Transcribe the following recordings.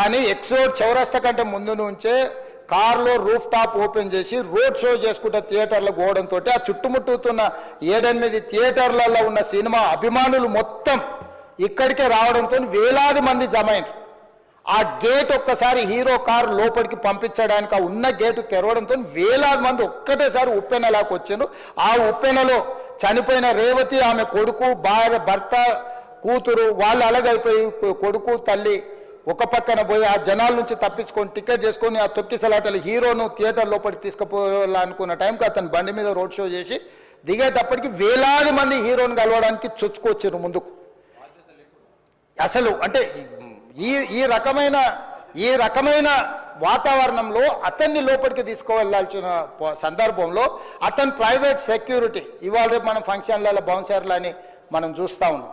కానీ X road చౌరస్తా కంటే ముందు నుంచే కార్లో రూఫ్ టాప్ ఓపెన్ చేసి రోడ్ షో చేసుకుంటే థియేటర్లు పోవడంతో ఆ చుట్టుముట్టుతున్న ఏడెనిమిది థియేటర్లలో ఉన్న సినిమా అభిమానులు మొత్తం ఇక్కడికే రావడంతో వేలాది మంది జమ ఆ గేట్ ఒక్కసారి హీరో కార్ లోపలికి పంపించడానికి ఆ ఉన్న గేటు తెరవడంతో వేలాది మంది ఒక్కటేసారి ఉప్పెనలాకి వచ్చారు ఆ ఉప్పెనలో చనిపోయిన రేవతి ఆమె కొడుకు భార్య భర్త కూతురు వాళ్ళు అలగైపోయి కొడుకు తల్లి ఒక పక్కన పోయి ఆ జనాల నుంచి తప్పించుకొని టికెట్ చేసుకొని ఆ తొక్కిసలాటలు హీరోను థియేటర్ లోపలికి తీసుకుపోవాలనుకున్న టైంకి అతను బండి మీద రోడ్ షో చేసి దిగేటప్పటికి వేలాది మంది హీరోని కలవడానికి చొచ్చుకొచ్చారు ముందుకు. అసలు అంటే ఈ ఈ రకమైన ఈ రకమైన వాతావరణంలో అతన్ని లోపలికి తీసుకువెళ్ళాల్సిన సందర్భంలో అతను ప్రైవేట్ సెక్యూరిటీ ఇవాళ రేపు మనం ఫంక్షన్లలో బౌన్సర్లు అని మనం చూస్తా ఉన్నాం.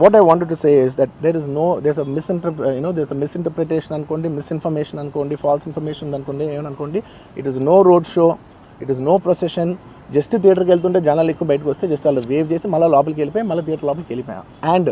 what I wanted to say is that there is no this a మిస్ఇంటర్ you know this a misinterpretation అనుకోండి మిస్ఇన్ఫర్మేషన్ అనుకోండి ఫాల్స్ ఇన్ఫర్మేషన్ అనుకోండి ఏమనుకోండి it is no road show it is no procession just థియేటర్కి వెళ్తుంటే జనాలు ఎక్కువ బయటకు వస్తే జస్ట్ వాళ్ళు వేవ్ చేసి మళ్ళీ లోపలికి వెళ్ళిపోయి మళ్ళీ థియేటర్ లోపలికి వెళ్ళిపోయాం. అండ్